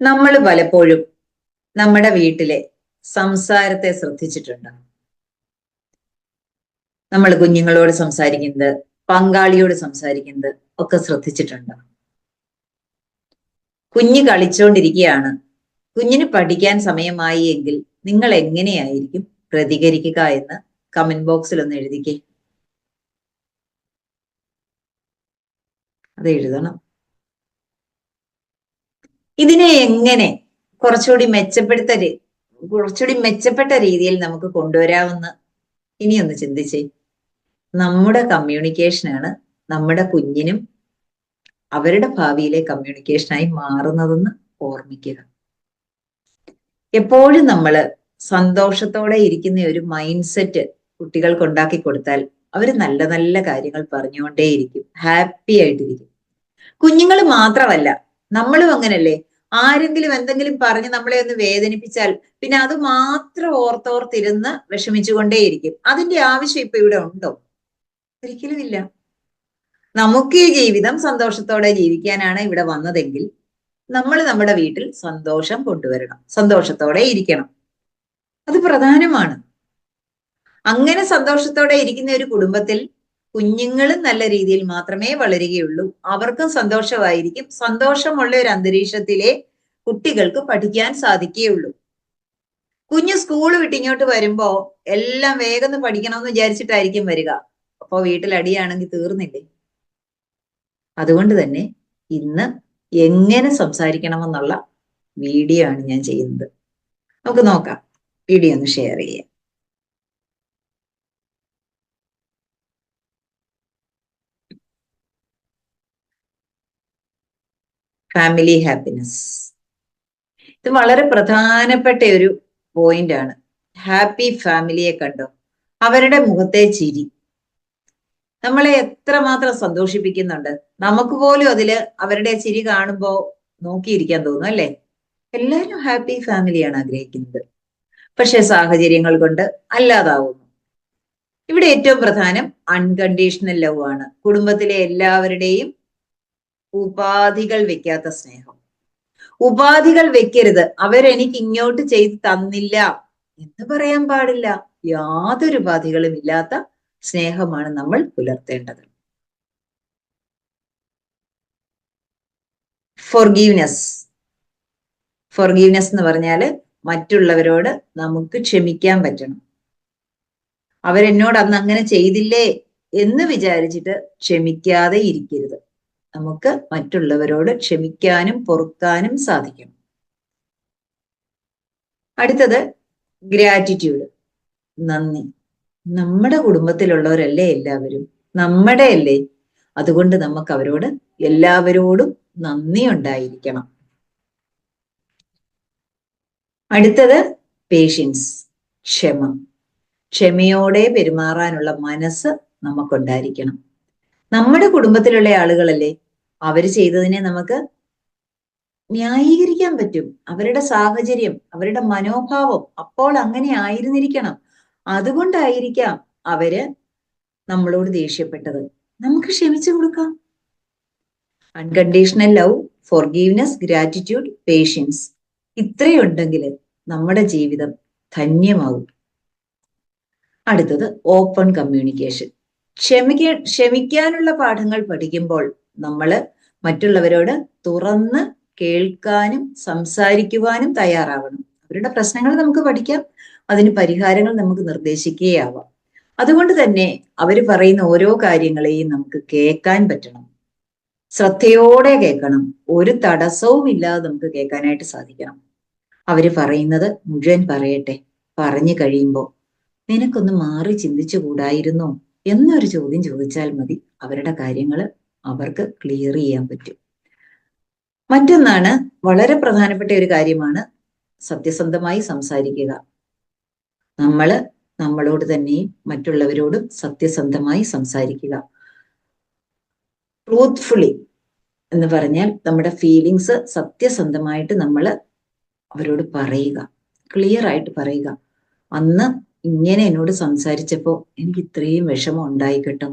നമ്മൾ പലപ്പോഴും നമ്മുടെ വീട്ടിലെ സംസാരത്തെ ശ്രദ്ധിച്ചിട്ടുണ്ട്. നമ്മൾ കുഞ്ഞുങ്ങളോട് സംസാരിക്കുന്നത് പങ്കാളിയോട് സംസാരിക്കുന്നത് ഒക്കെ ശ്രദ്ധിച്ചിട്ടുണ്ട്. കുഞ്ഞ് കളിച്ചുകൊണ്ടിരിക്കുകയാണ് കുഞ്ഞിന് പഠിക്കാൻ സമയമായി എങ്കിൽ നിങ്ങൾ എങ്ങനെയായിരിക്കും പ്രതികരിക്കുക എന്ന് കമന്റ് ബോക്സിൽ ഒന്ന് എഴുതിക്കേ. അത് എഴുതണം. ഇതിനെ എങ്ങനെ കുറച്ചുകൂടി മെച്ചപ്പെടുത്ത കുറച്ചുകൂടി മെച്ചപ്പെട്ട രീതിയിൽ നമുക്ക് കൊണ്ടുവരാമെന്ന് ഇനിയൊന്ന് ചിന്തിച്ചേ. നമ്മുടെ കമ്മ്യൂണിക്കേഷനാണ് നമ്മുടെ കുഞ്ഞിനും അവരുടെ ഭാവിയിലെ കമ്മ്യൂണിക്കേഷനായി മാറുന്നതെന്ന് ഓർമ്മിക്കുക. എപ്പോഴും നമ്മൾ സന്തോഷത്തോടെ ഇരിക്കുന്ന ഒരു മൈൻഡ് സെറ്റ് കുട്ടികൾക്ക് ഉണ്ടാക്കി കൊടുത്താൽ അവർ നല്ല നല്ല കാര്യങ്ങൾ പറഞ്ഞുകൊണ്ടേയിരിക്കും. ഹാപ്പി ആയിട്ടിരിക്കും. കുഞ്ഞുങ്ങൾ മാത്രമല്ല നമ്മളും അങ്ങനല്ലേ? ആരെങ്കിലും എന്തെങ്കിലും പറഞ്ഞ് നമ്മളെ ഒന്ന് വേദനിപ്പിച്ചാൽ പിന്നെ അത് മാത്രം ഓർത്തോർത്തിരുന്ന് വിഷമിച്ചുകൊണ്ടേയിരിക്കും. അതിന്റെ ആവശ്യം ഇപ്പൊ ഇവിടെ ഉണ്ടോ? ഒരിക്കലും ഇല്ല. നമുക്ക് ഈ ജീവിതം സന്തോഷത്തോടെ ജീവിക്കാനാണ് ഇവിടെ വന്നതെങ്കിൽ നമ്മൾ നമ്മുടെ വീട്ടിൽ സന്തോഷം കൊണ്ടുവരണം. സന്തോഷത്തോടെ ഇരിക്കണം. അത് പ്രധാനമാണ്. അങ്ങനെ സന്തോഷത്തോടെ ഇരിക്കുന്ന ഒരു കുടുംബത്തിൽ കുഞ്ഞുങ്ങളും നല്ല രീതിയിൽ മാത്രമേ വളരുകയുള്ളൂ. അവർക്കും സന്തോഷമായിരിക്കും. സന്തോഷമുള്ള ഒരു അന്തരീക്ഷത്തിലെ കുട്ടികൾക്ക് പഠിക്കാൻ സാധിക്കുകയുള്ളൂ. കുഞ്ഞ് സ്കൂൾ വിട്ട് ഇങ്ങോട്ട് വരുമ്പോ എല്ലാം വേഗം പഠിക്കണമെന്ന് വിചാരിച്ചിട്ടായിരിക്കും വരിക. അപ്പോ വീട്ടിൽ അടിയാണെങ്കിൽ തീർന്നില്ലേ? അതുകൊണ്ട് തന്നെ ഇന്ന് എങ്ങനെ സംസാരിക്കണമെന്നുള്ള വീഡിയോ ആണ് ഞാൻ ചെയ്യുന്നത്. നമുക്ക് നോക്കാം. വീഡിയോ ഒന്ന് ഷെയർ ചെയ്യാം. ഫാമിലി ഹാപ്പിനെസ് ഇത് വളരെ പ്രധാനപ്പെട്ട ഒരു പോയിന്റ് ആണ്. ഹാപ്പി ഫാമിലിയെ കണ്ടോ? അവരുടെ മുഖത്തെ ചിരി. നമ്മളെ എത്രമാത്രം സന്തോഷിപ്പിക്കുന്നുണ്ട്. നമുക്ക് പോലും അതിൽ അവരുടെ ചിരി കാണുമ്പോ നോക്കിയിരിക്കാൻ തോന്നും അല്ലേ? എല്ലാവരും ഹാപ്പി ഫാമിലിയാണ് ആഗ്രഹിക്കുന്നത്. പക്ഷെ സാഹചര്യങ്ങൾ കൊണ്ട് അല്ലാതാവുന്നു. ഇവിടെ ഏറ്റവും പ്രധാനം അൺകണ്ടീഷണൽ ലവ് ആണ്. കുടുംബത്തിലെ എല്ലാവരുടെയും ഉപാധികൾ വെക്കാത്ത സ്നേഹം. ഉപാധികൾ വെക്കരുത്. അവരെനിക്ക് ഇങ്ങോട്ട് ചെയ്ത് തന്നില്ല എന്ന് പറയാൻ പാടില്ല. യാതൊരു ഉപാധികളും ഇല്ലാത്ത സ്നേഹമാണ് നമ്മൾ പുലർത്തേണ്ടത്. ഫോർഗീവ്നെസ് ഫോർഗീവ്നെസ് എന്ന് പറഞ്ഞാൽ മറ്റുള്ളവരോട് നമുക്ക് ക്ഷമിക്കാൻ പറ്റണം. അവരെന്നോട് അന്ന് അങ്ങനെ ചെയ്തില്ലേ എന്ന് വിചാരിച്ചിട്ട് ക്ഷമിക്കാതെ ഇരിക്കരുത്. നമുക്ക് മറ്റുള്ളവരോട് ക്ഷമിക്കാനും പൊറുക്കാനും സാധിക്കും. അടുത്തത് ഗ്രാറ്റിറ്റ്യൂഡ് നന്ദി. നമ്മുടെ കുടുംബത്തിലുള്ളവരല്ലേ എല്ലാവരും? നമ്മുടെ അല്ലേ അതുകൊണ്ട് നമുക്ക് അവരോട് എല്ലാവരോടും നന്ദി ഉണ്ടായിരിക്കണം. അടുത്തത് പേഷ്യൻസ് ക്ഷമ. ക്ഷമയോടെ പെരുമാറാനുള്ള മനസ്സ് നമുക്കുണ്ടായിരിക്കണം. നമ്മുടെ കുടുംബത്തിലുള്ള ആളുകളല്ലേ? അവർ ചെയ്തതിനെ നമുക്ക് ന്യായീകരിക്കാൻ പറ്റും. അവരുടെ സാഹചര്യം അവരുടെ മനോഭാവം അപ്പോൾ അങ്ങനെ ആയിരുന്നിരിക്കണം. അതുകൊണ്ടായിരിക്കാം അവർ നമ്മളോട് ദേഷ്യപ്പെട്ടത്. നമുക്ക് ക്ഷമിച്ചു കൊടുക്കാം. Unconditional love forgiveness gratitude patience ഇത്രയുണ്ടെങ്കിൽ നമ്മുടെ ജീവിതം ധന്യമാകും അടുത്തത് ഓപ്പൺ കമ്മ്യൂണിക്കേഷൻ ക്ഷമിക്ക ക്ഷമിക്കാനുള്ള പാഠങ്ങൾ പഠിക്കുമ്പോൾ നമ്മൾ മറ്റുള്ളവരോട് തുറന്ന് കേൾക്കാനും സംസാരിക്കുവാനും തയ്യാറാവണം. അവരുടെ പ്രശ്നങ്ങൾ നമുക്ക് പഠിക്കാം. അതിന് പരിഹാരങ്ങൾ നമുക്ക് നിർദ്ദേശിക്കുകയാവാം. അതുകൊണ്ട് തന്നെ അവർ പറയുന്ന ഓരോ കാര്യങ്ങളെയും നമുക്ക് കേൾക്കാൻ പറ്റണം. ശ്രദ്ധയോടെ കേൾക്കണം. ഒരു തടസ്സവും ഇല്ലാതെ നമുക്ക് കേൾക്കാനായിട്ട് സാധിക്കണം. അവർ പറയുന്നത് മുഴുവൻ പറയട്ടെ. പറഞ്ഞു കഴിയുമ്പോൾ നിനക്കൊന്ന് മാറി ചിന്തിച്ചു കൂടായിരുന്നോ എന്നൊരു ചോദ്യം ചോദിച്ചാൽ മതി. അവരുടെ കാര്യങ്ങൾ അവർക്ക് ക്ലിയർ ചെയ്യാൻ പറ്റും. മറ്റൊന്നാണ് വളരെ പ്രധാനപ്പെട്ട ഒരു കാര്യമാണ് സത്യസന്ധമായി സംസാരിക്കുക. നമ്മൾ നമ്മളോട് തന്നെയും മറ്റുള്ളവരോടും സത്യസന്ധമായി സംസാരിക്കുക. ട്രൂത്ത്ഫുള്ളി എന്ന് പറഞ്ഞാൽ നമ്മുടെ ഫീലിങ്സ് സത്യസന്ധമായിട്ട് നമ്മൾ അവരോട് പറയുക. ക്ലിയർ ആയിട്ട് പറയുക. അന്ന് ഇങ്ങനെ എന്നോട് സംസാരിച്ചപ്പോ എനിക്ക് ഇത്രയും വിഷമം ഉണ്ടായി കേട്ടോ.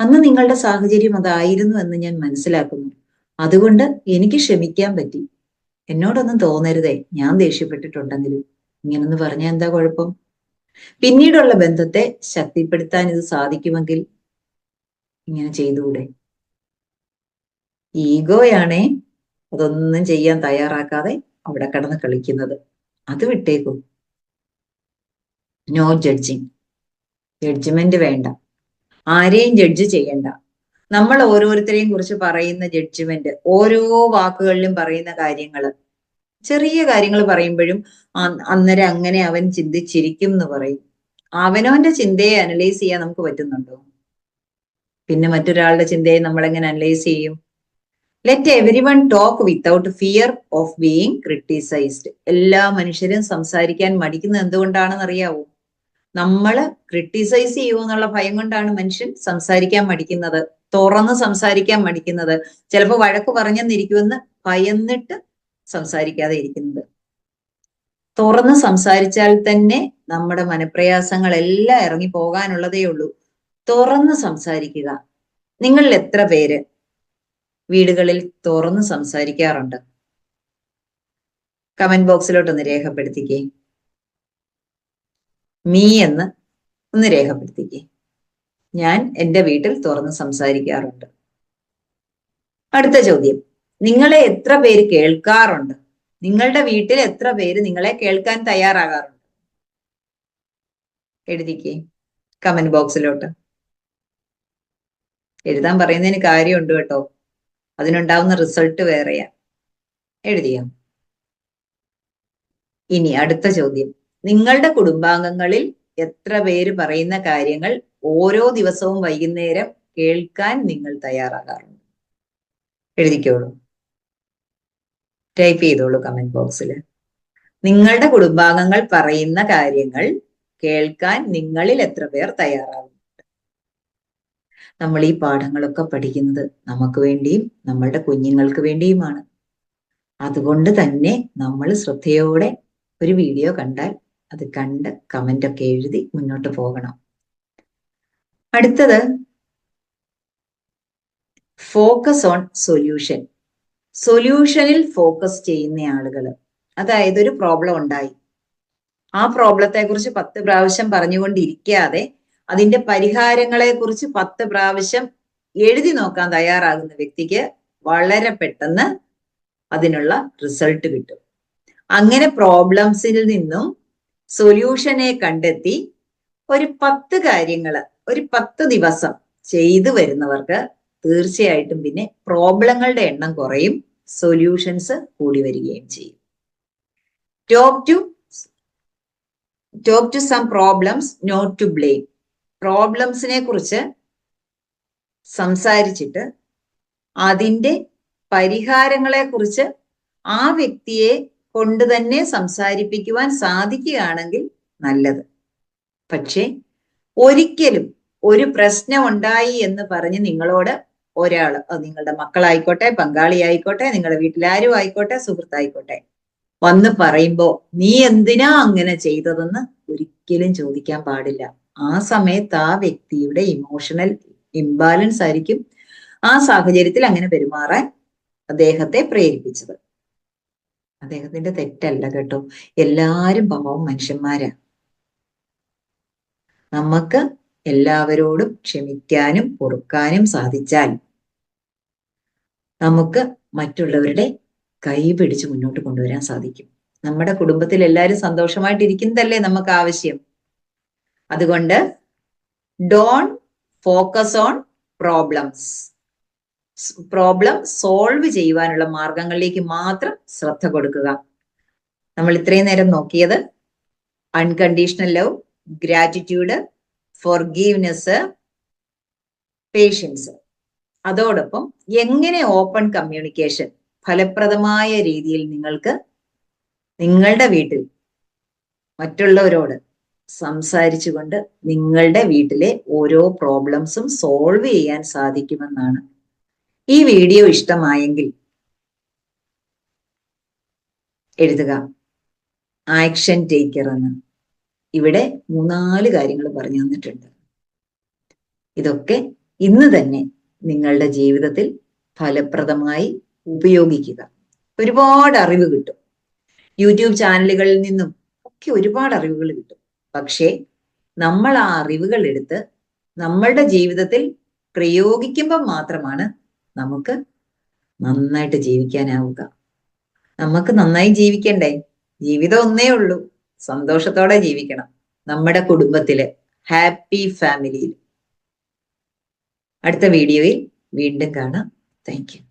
അന്ന് നിങ്ങളുടെ സാഹചര്യം അതായിരുന്നു എന്ന് ഞാൻ മനസ്സിലാക്കുന്നു. അതുകൊണ്ട് എനിക്ക് ക്ഷമിക്കാൻ പറ്റി. എന്നോടൊന്നും തോന്നരുതേ. ഞാൻ ദേഷ്യപ്പെട്ടിട്ടുണ്ടെങ്കിലും. ഇങ്ങനൊന്ന് പറഞ്ഞാൽ എന്താ കുഴപ്പം? പിന്നീടുള്ള ബന്ധത്തെ ശക്തിപ്പെടുത്താൻ ഇത് സാധിക്കുമെങ്കിൽ ഇങ്ങനെ ചെയ്തുകൂടെ? ഈഗോയാണേ. അതൊന്നും ചെയ്യാൻ തയ്യാറാക്കാതെ അവിടെ കിടന്ന് കളിക്കുന്നത്. അത് വിട്ടേക്കും. നോ ജഡ്ജിങ് ജഡ്ജ്മെന്റ് വേണ്ട. ആരെയും ജഡ്ജ് ചെയ്യണ്ട. നമ്മൾ ഓരോരുത്തരെയും കുറിച്ച് പറയുന്ന ജഡ്ജ്മെന്റ് ഓരോ വാക്കുകളിലും പറയുന്ന കാര്യങ്ങൾ ചെറിയ കാര്യങ്ങൾ പറയുമ്പോഴും അന്നേരം അങ്ങനെ അവൻ ചിന്തിച്ചിരിക്കും എന്ന് പറയും. അവനവന്റെ ചിന്തയെ അനലൈസ് ചെയ്യാൻ നമുക്ക് പറ്റുന്നുണ്ടോ? പിന്നെ മറ്റൊരാളുടെ ചിന്തയെ നമ്മൾ എങ്ങനെ അനലൈസ് ചെയ്യും? Let everyone talk without fear of being criticised എല്ലാ മനുഷ്യരും സംസാരിക്കാൻ മടിക്കുന്നത് എന്തുകൊണ്ടാണെന്ന് അറിയാവോ നമ്മൾ ക്രിട്ടിസൈസ് ചെയ്യൂ എന്നുള്ള ഭയം കൊണ്ടാണ് മനുഷ്യൻ സംസാരിക്കാൻ മടിക്കുന്നത്. തുറന്ന് സംസാരിക്കാൻ മടിക്കുന്നത്. ചിലപ്പോൾ വഴക്ക് പറഞ്ഞെന്നിരിക്കുമെന്ന് ഭയന്നിട്ട് സംസാരിക്കാതെ ഇരിക്കുന്നത്. തുറന്ന് സംസാരിച്ചാൽ തന്നെ നമ്മുടെ മനപ്രയാസങ്ങളെല്ലാം ഇറങ്ങി പോകാനുള്ളതേ ഉള്ളൂ. തുറന്ന് സംസാരിക്കുക. നിങ്ങളിൽ എത്ര പേര് വീടുകളിൽ തുറന്ന് സംസാരിക്കാറുണ്ട്? കമന്റ് ബോക്സിലോട്ടൊന്ന് രേഖപ്പെടുത്തിക്കേ. മീ എന്ന് ഒന്ന് രേഖപ്പെടുത്തിക്കേ. ഞാൻ എന്റെ വീട്ടിൽ തുറന്ന് സംസാരിക്കാറുണ്ട്. അടുത്ത ചോദ്യം. നിങ്ങളെ എത്ര പേര് കേൾക്കാറുണ്ട്? നിങ്ങളുടെ വീട്ടിൽ എത്ര പേര് നിങ്ങളെ കേൾക്കാൻ തയ്യാറാകാറുണ്ട്? എഴുതിക്കേ. കമന്റ് ബോക്സിലോട്ട്. എഴുതാൻ പറയുന്നതിന് കാര്യമുണ്ട് കേട്ടോ. അതിനുണ്ടാവുന്ന റിസൾട്ട് വേറെയാ. എഴുതിയോ? ഇനി അടുത്ത ചോദ്യം. നിങ്ങളുടെ കുടുംബാംഗങ്ങളിൽ എത്ര പേര് പറയുന്ന കാര്യങ്ങൾ ഓരോ ദിവസവും വൈകുന്നേരം കേൾക്കാൻ നിങ്ങൾ തയ്യാറാകാറുണ്ട്? എഴുതിക്കോളൂ. ടൈപ്പ് ചെയ്തോളൂ കമന്റ് ബോക്സിൽ നിങ്ങളുടെ കുടുംബാംഗങ്ങൾ പറയുന്ന കാര്യങ്ങൾ കേൾക്കാൻ നിങ്ങളിൽ എത്ര പേർ തയ്യാറാകും നമ്മൾ ഈ പാഠങ്ങളൊക്കെ പഠിക്കുന്നത് നമുക്ക് വേണ്ടിയും നമ്മളുടെ കുഞ്ഞുങ്ങൾക്ക് വേണ്ടിയുമാണ്. അതുകൊണ്ട് തന്നെ നമ്മൾ ശ്രദ്ധയോടെ ഒരു വീഡിയോ കണ്ടാൽ അത് കണ്ട് കമന്റ് ഒക്കെ എഴുതി മുന്നോട്ട് പോകണം. അടുത്തത് ഫോക്കസ് ഓൺ സൊല്യൂഷൻ സൊല്യൂഷനിൽ ഫോക്കസ് ചെയ്യുന്ന ആളുകൾ. അതായത് ഒരു പ്രോബ്ലം ഉണ്ടായി. ആ പ്രോബ്ലത്തെ കുറിച്ച് പത്ത് പ്രാവശ്യം പറഞ്ഞുകൊണ്ടിരിക്കാതെ അതിന്റെ പരിഹാരങ്ങളെ കുറിച്ച് പത്ത് പ്രാവശ്യം എഴുതി നോക്കാൻ തയ്യാറാകുന്ന വ്യക്തിക്ക് വളരെ പെട്ടെന്ന് അതിനുള്ള റിസൾട്ട് കിട്ടും. അങ്ങനെ പ്രോബ്ലംസിൽ നിന്നും സൊല്യൂഷനെ കണ്ടെത്തി ഒരു പത്ത് കാര്യങ്ങൾ ഒരു പത്ത് ദിവസം ചെയ്തു വരുന്നവർക്ക് തീർച്ചയായിട്ടും പിന്നെ പ്രോബ്ലങ്ങളുടെ എണ്ണം കുറയും സൊല്യൂഷൻസ് കൂടി വരികയും ചെയ്യും. Talk to talk to some problems not to blame പ്രോബ്ലംസിനെ കുറിച്ച് സംസാരിച്ചിട്ട് അതിന്റെ പരിഹാരങ്ങളെ കുറിച്ച് ആ വ്യക്തിയെ കൊണ്ട് തന്നെ സംസാരിപ്പിക്കുവാൻ സാധിക്കുകയാണെങ്കിൽ നല്ലത്. പക്ഷേ ഒരിക്കലും ഒരു പ്രശ്നം ഉണ്ടായി എന്ന് പറഞ്ഞ് നിങ്ങളോട് ഒരാൾ നിങ്ങളുടെ മക്കളായിക്കോട്ടെ പങ്കാളിയായിക്കോട്ടെ നിങ്ങളുടെ വീട്ടിലാരും ആയിക്കോട്ടെ സുഹൃത്തായിക്കോട്ടെ വന്ന് പറയുമ്പോ നീ എന്തിനാ അങ്ങനെ ചെയ്തതെന്ന് ഒരിക്കലും ചോദിക്കാൻ പാടില്ല. ആ സമയത്ത് ആ വ്യക്തിയുടെ ഇമോഷണൽ ഇംബാലൻസ് ആയിരിക്കും ആ സാഹചര്യത്തിൽ അങ്ങനെ പെരുമാറാൻ അദ്ദേഹത്തെ പ്രേരിപ്പിച്ചത്. അദ്ദേഹത്തിന്റെ തെറ്റല്ല കേട്ടോ. എല്ലാരും പാവം മനുഷ്യന്മാരാ. നമുക്ക് എല്ലാവരോടും ക്ഷമിക്കാനും പൊറുക്കാനും സാധിച്ചാൽ നമുക്ക് മറ്റുള്ളവരുടെ കൈ പിടിച്ച് മുന്നോട്ട് കൊണ്ടുവരാൻ സാധിക്കും. നമ്മുടെ കുടുംബത്തിൽ എല്ലാവരും സന്തോഷമായിട്ടിരിക്കുന്നതല്ലേ നമുക്ക് ആവശ്യം? അതുകൊണ്ട് don focus on problems problem solve ചെയ്യുവാനുള്ള മാർഗങ്ങളിലേക്ക് മാത്രം ശ്രദ്ധ കൊടുക്കുക. നമ്മൾ ഇത്രയും നേരം നോക്കിയത് unconditional love gratitude forgiveness patience അതോടൊപ്പം എങ്ങനെ ഓപ്പൺ കമ്മ്യൂണിക്കേഷൻ ഫലപ്രദമായ രീതിയിൽ നിങ്ങൾക്ക് നിങ്ങളുടെ വീട്ടിൽ മറ്റുള്ളവരോട് സംസാരിച്ചുകൊണ്ട് നിങ്ങളുടെ വീട്ടിലെ ഓരോ പ്രോബ്ലംസും സോൾവ് ചെയ്യാൻ സാധിക്കുമെന്നാണ് ഈ വീഡിയോ ഇഷ്ടമായെങ്കിൽ എഴുതുക. ആക്ഷൻ ടേക്കർ എന്ന്. ഇവിടെ മൂന്നാൽ കാര്യങ്ങൾ പറഞ്ഞു തന്നിട്ടുണ്ട്. ഇതൊക്കെ ഇന്ന് തന്നെ നിങ്ങളുടെ ജീവിതത്തിൽ ഫലപ്രദമായി ഉപയോഗിക്കുക. ഒരുപാട് അറിവ് കിട്ടും. യൂട്യൂബ് ചാനലുകളിൽ നിന്നും ഒക്കെ ഒരുപാട് അറിവുകൾ കിട്ടും. പക്ഷേ നമ്മൾ ആ അറിവുകൾ എടുത്ത് നമ്മളുടെ ജീവിതത്തിൽ പ്രയോഗിക്കുമ്പോൾ മാത്രമാണ് നമുക്ക് നന്നായിട്ട് ജീവിക്കാനാവുക. നമുക്ക് നന്നായി ജീവിക്കണ്ടേ? ജീവിതം ഒന്നേ ഉള്ളൂ. സന്തോഷത്തോടെ ജീവിക്കണം. നമ്മുടെ കുടുംബത്തിൽ ഹാപ്പി ഫാമിലിയിൽ അടുത്ത വീഡിയോയിൽ വീണ്ടും കാണാം. Thank you.